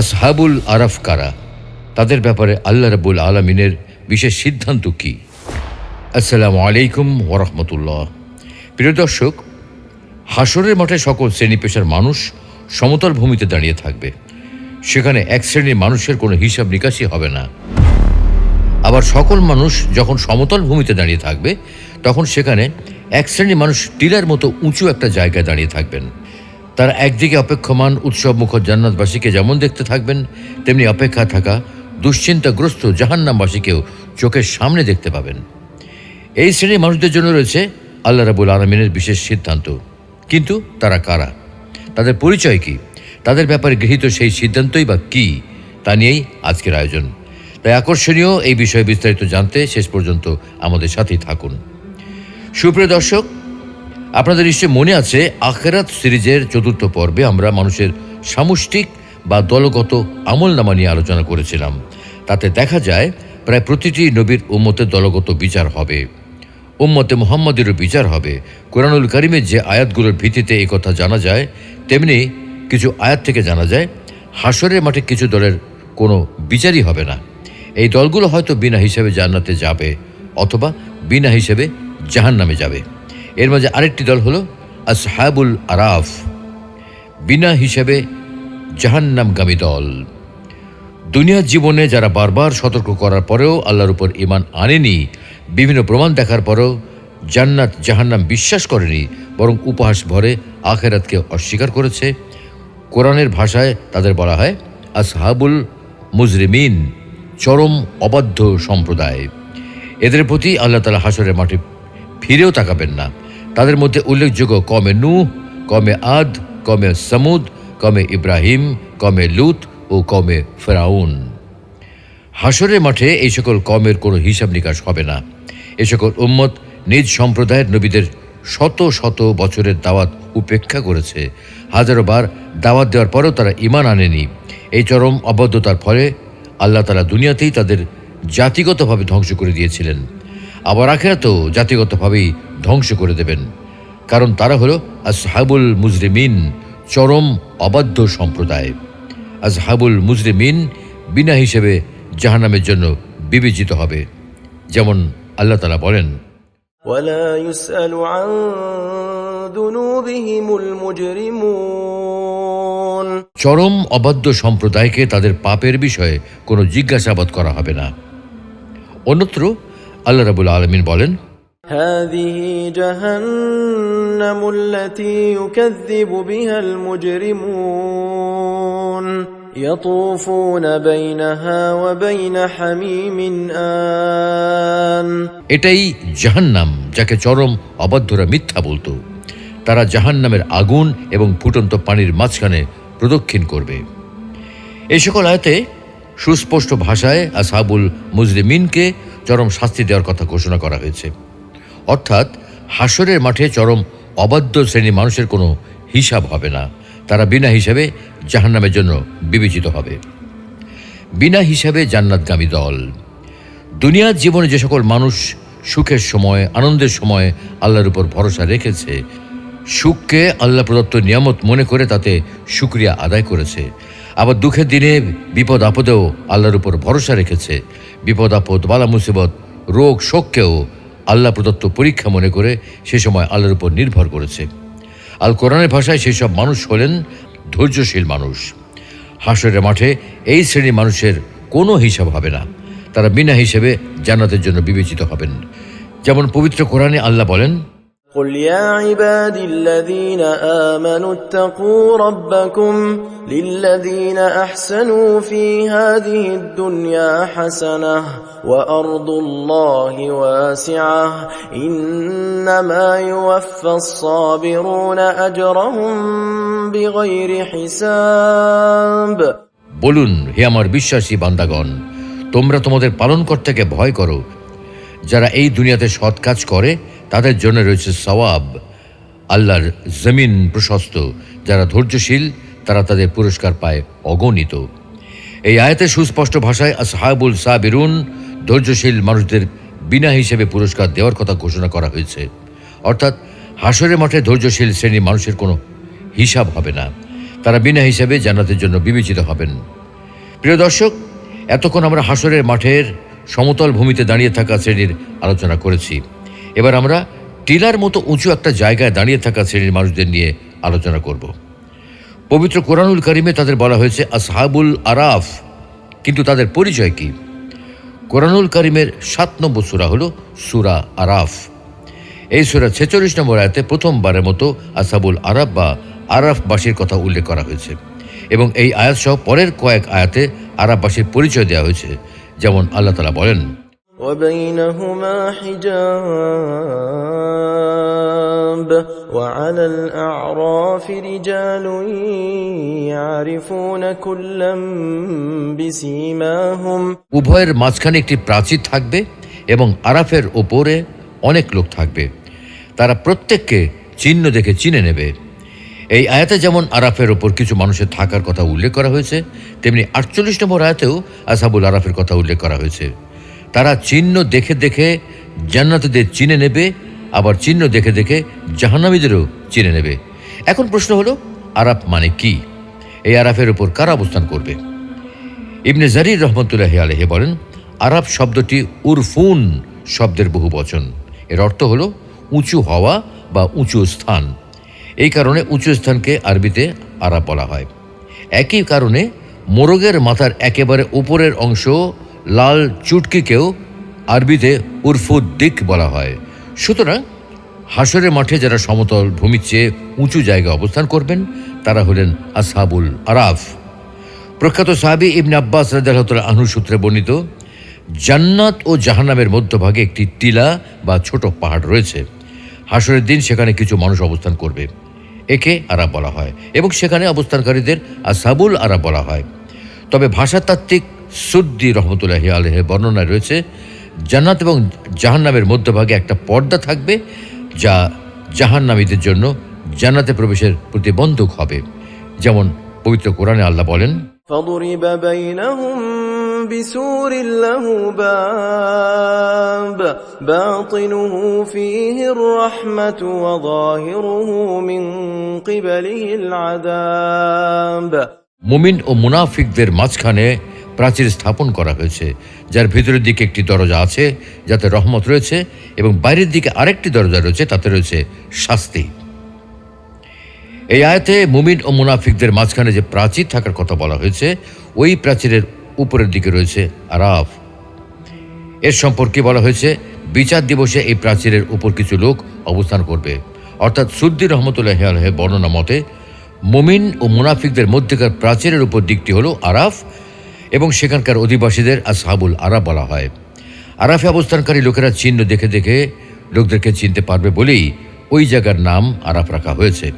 আসহাবুল আরাফ কারা? তাদের ব্যাপারে আল্লাহ রাবুল আলমিনের বিশেষ সিদ্ধান্ত কি? আসসালামু আলাইকুম ওরহমতুল্লাহ প্রিয় দর্শক হাসরের মাঠে সকল শ্রেণি পেশার মানুষ সমতল ভূমিতে দাঁড়িয়ে থাকবে। সেখানে এক শ্রেণির মানুষের কোনো হিসাব নিকাশই হবে না। আবার সকল মানুষ যখন সমতল ভূমিতে দাঁড়িয়ে থাকবে, তখন সেখানে এক শ্রেণির মানুষ টিলার মতো উঁচু একটা জায়গায় দাঁড়িয়ে থাকবেন। তারা একদিকে অপেক্ষমান উৎসব মুখর জান্নাতবাসীকে যেমন দেখতে থাকবেন, তেমনি অপেক্ষা থাকা দুশ্চিন্তাগ্রস্ত জাহান্নামবাসীকেও চোখের সামনে দেখতে পাবেন। এই শ্রেণির মানুষদের জন্য রয়েছে আল্লাহ রাবুল আলমিনের বিশেষ সিদ্ধান্ত। কিন্তু তারা কারা? তাদের পরিচয় কি? তাদের ব্যাপারে গৃহীত সেই সিদ্ধান্তই বা কি? তা নিয়েই আজকের আয়োজন। তাই আকর্ষণীয় এই বিষয়ে বিস্তারিত জানতে শেষ পর্যন্ত আমাদের সাথেই থাকুন। সুপ্রিয় দর্শক আপনাদের নিশ্চয় মনে আছে, আখেরাত সিরিজের চতুর্থ পর্বে আমরা মানুষের সামষ্টিক বা দলগত আমল নামা নিয়ে আলোচনা করেছিলাম। তাতে দেখা যায়, প্রায় প্রতিটি নবীর উম্মতের দলগত বিচার হবে। উম্মতে মোহাম্মদেরও বিচার হবে। কোরআনুল করিমের যে আয়াতগুলোর ভিত্তিতে এই কথা জানা যায়, তেমনি কিছু আয়াত থেকে জানা যায় হাসরের মাঠে কিছু দলের কোনো বিচারই হবে না। এই দলগুলো হয়তো বিনা হিসেবে জান্নাতে যাবে অথবা বিনা হিসেবে জাহান নামে যাবে। এর মাঝে আরেকটি দল হলো আসহাবুল আরাফ। বিনা হিসেবে জাহান্নামগামী দল। দুনিয়ার জীবনে যারা বারবার সতর্ক করার পরেও আল্লাহর উপর ইমান আনেনি, বিভিন্ন প্রমাণ দেখার পরেও জান্নাত জাহান্নাম বিশ্বাস করেনি, বরং উপহাস ভরে আখেরাতকে অস্বীকার করেছে। কোরআনের ভাষায় তাদের বলা হয় আসহাবুল মুজরিমিন, চরম অবাধ্য সম্প্রদায়। এদের প্রতি আল্লাহ তালা হাসরের মাঠে ফিরেও তাকাবেন না। তাদের মধ্যে উল্লেখযোগ্য কমে নু কমে আদ, কমে সামুদ, কমে ইব্রাহিম, কমে লুত ও কমে ফেরাউন। হাসরের মাঠে এই সকল কমের কোনো হিসাব নিকাশ হবে না। এ সকল উম্মত নিজ সম্প্রদায়ের নবীদের শত শত বছরের দাওয়াত উপেক্ষা করেছে। হাজারো বার দাওয়াত দেওয়ার পরেও তারা ইমান আনেনি। এই চরম অবদ্ধতার ফলে আল্লাহ তালা দুনিয়াতেই তাদের জাতিগতভাবে ধ্বংস করে দিয়েছিলেন। আবার আখেরাতেও জাতিগতভাবেই ধ্বংস করে দেবেন কারণ তারা হলো আসহাবুল মুজরিমিন চরম অবাধ্য সম্প্রদায় আজহাবুল মুজরিমিন বিনা হিসেবে জাহান্নামের জন্য বিবেচিত হবে যেমন আল্লাহ তালা বলেন ولا يسأل عن ذنوبهم المجرمون চরম অবাধ্য সম্প্রদায়কে তাদের পাপের বিষয়ে কোনো জিজ্ঞাসাবাদ করা হবে না অন্যত্র আল্লাহ রাবুল আলমিন বলেন هذه جهنم التي يكذب بها المجرمون يطوفون بينها وبين حميم آن এটাই জাহান্নাম যাকে চরম অবাধ্যরা মিথ্যা বলতো তারা জাহান্নামের আগুন এবং ফুটন্ত পানির মাঝখানে প্রদক্ষিণ করবে এই সকল আয়তে সুস্পষ্ট ভাষায় আসহাবুল মুজরিমিনকে চরম শাস্তি দেওয়ার কথা ঘোষণা করা হয়েছে অর্থাৎ হাসরের মাঠে চরম অবাধ্য শ্রেণির মানুষের কোনো হিসাব হবে না। তারা বিনা হিসাবে জাহান্নামের জন্য বিবেচিত হবে। বিনা হিসাবে জান্নাতগামী দল। দুনিয়ার জীবনে যে সকল মানুষ সুখের সময়, আনন্দের সময় আল্লাহর উপর ভরসা রেখেছে, সুখকে আল্লাহ প্রদত্ত নিয়ামত মনে করে তাতে সুক্রিয়া আদায় করেছে। আবার দুঃখের দিনে বিপদ আপদেও আল্লাহর উপর ভরসা রেখেছে। বিপদ আপদ, বালা মুসিবত, রোগ, শোককেও আল্লাহ প্রদত্ত পরীক্ষা মনে করে সে সময় আল্লাহর উপর নির্ভর করেছে। আল কোরআনের ভাষায় সেই সব মানুষ হলেন ধৈর্যশীল মানুষ। হাসরের মাঠে এই শ্রেণির মানুষের কোনো হিসাব হবে না। তারা বিনা হিসেবে জান্নাতের জন্য বিবেচিত হবেন। যেমন পবিত্র কোরআনে আল্লাহ বলেন قل يا عبادي الذين آمنوا اتقوا ربكم للذين أحسنوا في هذه الدنيا حسنة وأرض الله واسعة إنما يوفى الصابرون أجرهم بغير حساب বলুন হে আমার বিশ্বাসী বান্দাগণ তোমরা তোমাদের পালনকর্তাকে ভয় করো যারা এই দুনিয়াতে সৎ কাজ করে তাদের জন্য রয়েছে সওয়াব, আল্লাহর জমিন প্রশস্ত। যারা ধৈর্যশীল, তারা তাদের পুরস্কার পায় অগণিত। এই আয়াতে সুস্পষ্ট ভাষায় আসহাবুল সাবিরুন, ধৈর্যশীল মানুষদের বিনা হিসেবে পুরস্কার দেওয়ার কথা ঘোষণা করা হয়েছে। অর্থাৎ, হাসরের মাঠে ধৈর্যশীল শ্রেণির মানুষের কোনো হিসাব হবে না। তারা বিনা হিসাবে জান্নাতের জন্য বিবেচিত হবেন। প্রিয় দর্শক, এতক্ষণ আমরা হাসরের মাঠের সমতল ভূমিতে দাঁড়িয়ে থাকা শ্রেণির আলোচনা করেছি। এবার আমরা টিলার মতো উঁচু একটা জায়গায় দাঁড়িয়ে থাকা শ্রেণির মানুষদের নিয়ে আলোচনা করব। পবিত্র কোরআনুল করিমে তাদের বলা হয়েছে, আসহাবুল আরাফ। কিন্তু তাদের পরিচয় কি? কোরআনুল করিমের সাত নম্বর সুরা হলো সুরা আরাফ। এই সুরা ছেচল্লিশ নম্বর আয়াতে প্রথমবারের মতো আসাবুল আরাফ বা আরাফবাসীর কথা উল্লেখ করা হয়েছে এবং এই আয়াত সহ পরের কয়েক আয়াতে আরাফবাসীর পরিচয় দেওয়া হয়েছে। যেমন আল্লাহ তালা বলেন وبينهما حجاب وعلى الأعراف رجال يعرفون كلا بسيماهم উভয়ের মাঝখানে একটি প্রাচীর থাকবে এবং আরাফের ওপরে অনেক লোক থাকবে তারা প্রত্যেককে চিহ্ন দেখে চিনে নেবে এই আয়াতে যেমন আরাফের ওপর কিছু মানুষের থাকার কথা উল্লেখ করা হয়েছে তেমনি আটচল্লিশ নম্বর আয়াতেও আসাবুল আরাফের কথা উল্লেখ করা হয়েছে তারা চিহ্ন দেখে দেখে জান্নাতীদের চিনে নেবে, আবার চিহ্ন দেখে দেখে জাহান্নামীদেরও চিনে নেবে। এখন প্রশ্ন হলো, আরাফ মানে কি? এই আরাফের উপর কারা অবস্থান করবে? ইবনে জারির রহমতুল্লাহ আলহে বলেন আরব শব্দটি উরফুন শব্দের বহু বচন। এর অর্থ হল উঁচু হওয়া বা উঁচু স্থান। এই কারণে উঁচু স্থানকে আরবিতে আরব বলা হয়। একই কারণে মোরগের মাথার একেবারে উপরের অংশ লাল চুটকিকেও আরবিতে উরফুদ্দিক বলা হয়। সুতরাং হাসরের মাঠে যারা সমতল ভূমির চেয়ে উঁচু জায়গায় অবস্থান করবেন, তারা হলেন আসহাবুল আরাফ। প্রখ্যাত সাহাবি ইবনে আব্বাস রাজাল আনহু সূত্রে বর্ণিত, জান্নাত ও জাহান্নামের মধ্যভাগে একটি টিলা বা ছোট পাহাড় রয়েছে। হাসরের দিন সেখানে কিছু মানুষ অবস্থান করবে। একে আরব বলা হয় এবং সেখানে অবস্থানকারীদের আসাবুল আরব বলা হয়। তবে ভাষাতাত্ত্বিক সুদ্দি রহমতুল্লাহ আলহের বর্ণনায় রয়েছে জান্নাত এবং জাহান্নামের মধ্যভাগে একটা পর্দা থাকবে যা জাহান্নামীদের জন্য জান্নাতে প্রবেশের প্রতিবন্ধক হবে যেমন পবিত্র কোরআনে আল্লাহ বলেন فضرب بينهم بسور له باب باطنه فيه الرحمة وظاهره من قبله العذاب মুমিন ও মুনাফিকদের মাঝখানে প্রাচীর স্থাপন করা হয়েছে, যার ভিতরের দিকে একটি দরজা আছে, যাতে রহমত রয়েছে, এবং বাইরের দিকে আরেকটি দরজা রয়েছে, তাতে রয়েছে শাস্তি। এই আয়াতে মুমিন ও মুনাফিকদের মাঝখানে যে প্রাচীর থাকার কথা বলা হয়েছে, ওই প্রাচীরের উপরের দিকে রয়েছে আরাফ। এর সম্পর্কে বলা হয়েছে, বিচার দিবসে এই প্রাচীরের উপর কিছু লোক অবস্থান করবে। অর্থাৎ সুদ্দি রহমতুল্লাহ আলহে বর্ণনা মতে, মুমিন ও মুনাফিকদের মধ্যেকার প্রাচীরের উপর দিকটি হলো আরাফ এবং সেখানকার অধিবাসীদের আসহাবুল আরাফ বলা হয়। আরাফে অবস্থানকারী লোকেরা চিহ্ন দেখে দেখে লোকদেরকে চিনতে পারবে বলেই ওই জায়গার নাম আরাফ রাখা হয়েছে।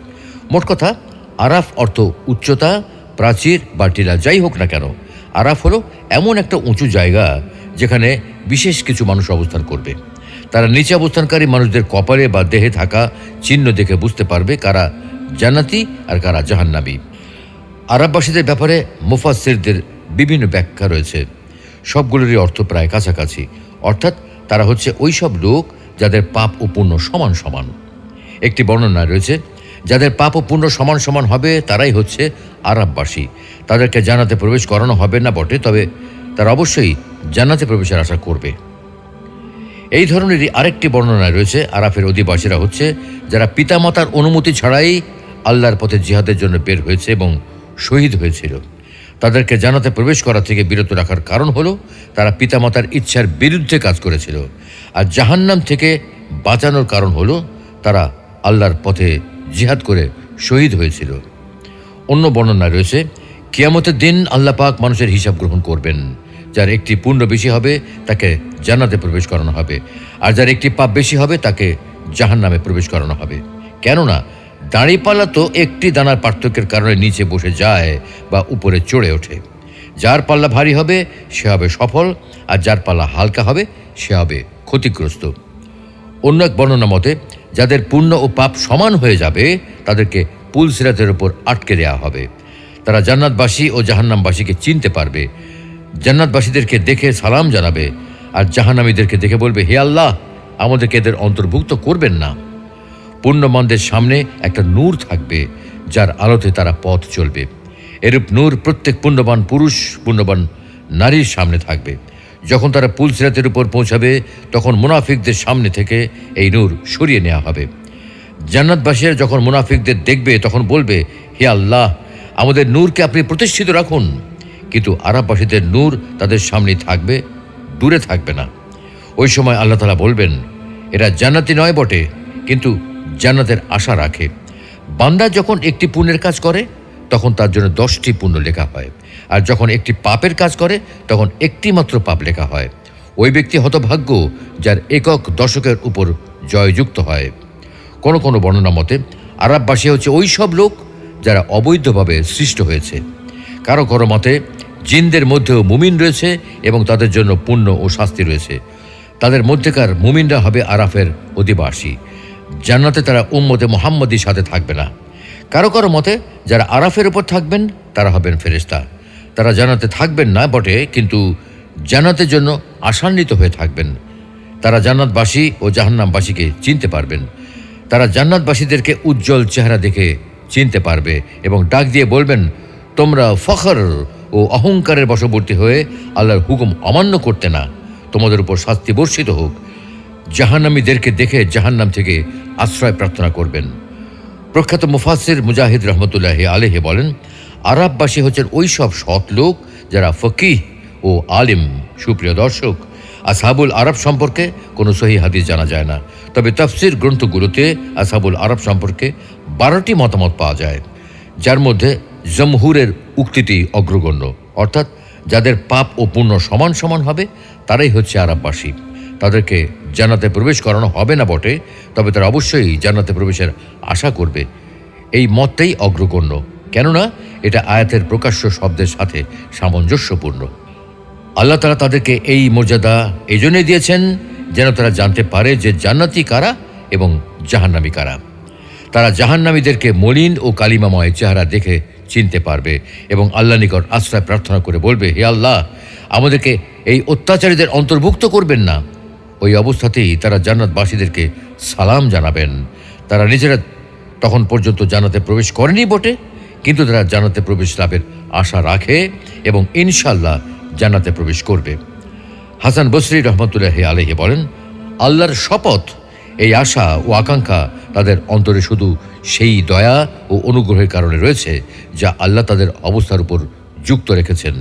মোট কথা, আরাফ অর্থ উচ্চতা, প্রাচীর বা টিলা, যাই হোক না কেন, আরাফ হলো এমন একটা উঁচু জায়গা যেখানে বিশেষ কিছু মানুষ অবস্থান করবে। তারা নিচে অবস্থানকারী মানুষদের কপালে বা দেহে থাকা চিহ্ন দেখে বুঝতে পারবে কারা জান্নাতি আর কারা জাহান্নাবী আরববাসীদের ব্যাপারে মুফাসিরদের বিভিন্ন ব্যাখ্যা রয়েছে। সবগুলোরই অর্থ প্রায় কাছাকাছি। অর্থাৎ তারা হচ্ছে ওই সব লোক যাদের পাপ ও পুণ্য সমান সমান। একটি বর্ণনা রয়েছে, যাদের পাপ ও পুণ্য সমান সমান হবে তারাই হচ্ছে আরববাসী। তাদেরকে জানাতে প্রবেশ করানো হবে না বটে, তবে তারা অবশ্যই জান্নাতে প্রবেশের আশা করবে। এই ধরনেরই আরেকটি বর্ণনা রয়েছে, আরাফের অধিবাসীরা হচ্ছে যারা পিতামাতার অনুমতি ছাড়াই আল্লাহর পথে জিহাদের জন্য বের হয়েছে এবং শহীদ হয়েছিল। তাদেরকে জানাতে প্রবেশ করা থেকে বিরত রাখার কারণ হলো, তারা পিতামাতার ইচ্ছার বিরুদ্ধে কাজ করেছিল। আর জাহান্নাম থেকে বাঁচানোর কারণ হলো, তারা আল্লাহর পথে জিহাদ করে শহীদ হয়েছিল। অন্য বর্ণনা রয়েছে, কিয়ামতের দিন আল্লাহ পাক মানুষের হিসাব গ্রহণ করবেন। যার একটি পুণ্য বেশি হবে, তাকে জান্নাতে প্রবেশ করানো হবে। আর যার একটি পাপ বেশি হবে, তাকে জাহান নামে প্রবেশ করানো হবে। কেননা দাঁড়িপাল্লা তো একটি দানার পার্থক্যের কারণে নিচে বসে যায় বা উপরে চড়ে ওঠে। যার পাল্লা ভারী হবে, সে হবে সফল, আর যার পাল্লা হালকা হবে, সে হবে ক্ষতিগ্রস্ত। অন্য এক বর্ণনা মতে, যাদের পুণ্য ও পাপ সমান হয়ে যাবে, তাদেরকে পুল সিরাতের ওপর আটকে দেওয়া হবে। তারা জান্নাতবাসী ও জাহান্নামবাসীকে চিনতে পারবে। জান্নাতবাসীদেরকে দেখে সালাম জানাবে, আর জাহান্নামীদেরকে দেখে বলবে, হে আল্লাহ, আমাদেরকে এদের অন্তর্ভুক্ত করবেন না। পুণ্যমন্দের সামনে একটা নূর থাকবে, যার আলোতে তারা পথ চলবে। এরূপ নূর প্রত্যেক পুণ্যবান পুরুষ পুণ্যবান নারীর সামনে থাকবে। যখন তারা পুলসিরাতের উপর পৌঁছাবে, তখন মুনাফিকদের সামনে থেকে এই নূর সরিয়ে নেওয়া হবে। জান্নাতবাসীরা যখন মুনাফিকদের দেখবে, তখন বলবে, হে আল্লাহ, আমাদের নূরকে আপনি প্রতিষ্ঠিত রাখুন। কিন্তু আরববাসীদের নূর তাদের সামনে থাকবে, দূরে থাকবে না। ওই সময় আল্লাহ তালা বলবেন, এরা জান্নাতি নয় বটে, কিন্তু জান্নাতের আশা রাখে। বান্দা যখন একটি পুণ্যের কাজ করে, তখন তার জন্য দশটি পুণ্য লেখা হয়। আর যখন একটি পাপের কাজ করে, তখন একটি মাত্র পাপ লেখা হয়। ওই ব্যক্তি হতভাগ্য, যার একক দশকের উপর জয়যুক্ত হয়। কোনো কোনো বর্ণনা মতে, আরববাসী হচ্ছে ওই সব লোক যারা অবৈধভাবে সৃষ্ট হয়েছে। কারও কারও মতে, জিনদের মধ্যেও মুমিন রয়েছে এবং তাদের জন্য পুণ্য ও শাস্তি রয়েছে। তাদের মধ্যেকার মুমিনরা হবে আরাফের অধিবাসী। জান্নাতে তারা উম্মতে মোহাম্মদীর সাথে থাকবে না। কারও কারও মতে, যারা আরাফের উপর থাকবেন, তারা হবেন ফেরেশতা। তারা জান্নাতে থাকবেন না বটে, কিন্তু জান্নাতের জন্য আশান্বিত হয়ে থাকবেন। তারা জান্নাতবাসী ও জাহান্নামবাসীকে চিনতে পারবেন। তারা জান্নাতবাসীদেরকে উজ্জ্বল চেহারা দেখে চিনতে পারবে এবং ডাক দিয়ে বলবেন, তোমরা ফখর ও অহংকারের বশবর্তী হয়ে আল্লাহর হুকুম অমান্য করতে না। তোমাদের উপর শাস্তি বর্ষিত হোক। জাহান্নামীদেরকে দেখে জাহান্নাম থেকে আশ্রয় প্রার্থনা করবেন। প্রখ্যাত মুফাসির মুজাহিদ রহমতুল্লাহ আলেহে বলেন, আরববাসী হচ্ছেন ওই সব সৎ লোক যারা ফকিহ ও আলিম। সুপ্রিয় দর্শক আসাবুল আরব সম্পর্কে কোনো সহি হাদিস জানা যায় না। তবে তফসির গ্রন্থগুলোতে আসাবুল আরব সম্পর্কে বারোটি মতামত পাওয়া যায়, যার মধ্যে জমহুরের উক্তিটি অগ্রগণ্য। অর্থাৎ, যাদের পাপ ও পুণ্য সমান সমান হবে, তারাই হচ্ছে আরববাসী। তাদেরকে জান্নাতে প্রবেশ করানো হবে না বটে, তবে তারা অবশ্যই জান্নাতে প্রবেশের আশা করবে। এই মতটাই অগ্রগণ্য। কেননা, এটা আয়াতের প্রকাশ্য শব্দের সাথে সামঞ্জস্যপূর্ণ। আল্লাহ তারা তাদেরকে এই মর্যাদা এই জন্যই দিয়েছেন যেন তারা জানতে পারে যে জান্নাতি কারা এবং জাহান্নামী কারা। তারা জাহান্নামীদেরকে মলিন ও কালিমাময় চেহারা দেখে চিনতে পারবে এবং আল্লাহ নিকট আশ্রয় প্রার্থনা করে বলবে, হে আল্লাহ, আমাদেরকে এই অত্যাচারীদের অন্তর্ভুক্ত করবেন না। ওই অবস্থাতেই তারা জান্নাতবাসীদেরকে সালাম জানাবেন। তারা নিজেরা তখন পর্যন্ত জানাতে প্রবেশ করেনি বটে, কিন্তু তারা জানাতে প্রবেশ লাভের আশা রাখে এবং ইনশাল্লাহ জান্নাতে প্রবেশ করবে। হাসান বসরি রহমতুল্লাহ আলহে বলেন, আল্লাহর শপথ, এই আশা ও আকাঙ্ক্ষা তাদের অন্তরে শুধু সেই দয়া ও অনুগ্রহের কারণে রয়েছে যা আল্লাহ তাদের অবস্থার উপর যুক্ত রেখেছেন।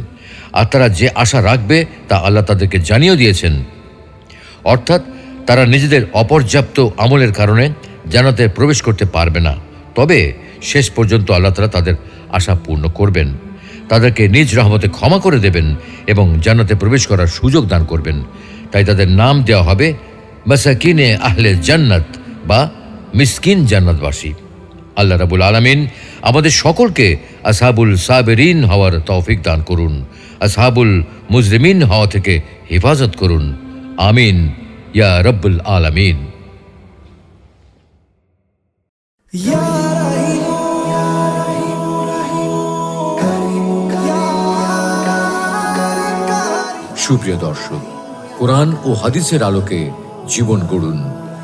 আর তারা যে আশা রাখবে তা আল্লাহ তাদেরকে জানিয়েও দিয়েছেন। অর্থাৎ তারা নিজেদের অপর্যাপ্ত আমলের কারণে জানাতে প্রবেশ করতে পারবে না। তবে শেষ পর্যন্ত আল্লাহ তালা তাদের আশা পূর্ণ করবেন। তাদেরকে নিজ রহমতে ক্ষমা করে দেবেন এবং জান্নাতে প্রবেশ করার সুযোগ দান করবেন। তাই তাদের নাম দেওয়া হবে মাসাকিনে আহলে জান্নাত বা মিসকিন জান্নাতবাসী। আল্লাহ রাবুল আলমিন আমাদের সকলকে আসহাবুল সাবেরিন হওয়ার তৌফিক দান করুন। আসহাবুল মুজরিমিন হওয়া থেকে হেফাজত করুন। আমিন ইয়া রব্বুল আলামিন। সুপ্রিয় দর্শক কোরআন ও হাদিসের আলোকে জীবন গড়ুন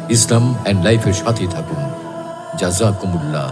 ইসলাম অ্যান্ড লাইফের সাথে থাকুন। জাজাকুমুল্লাহ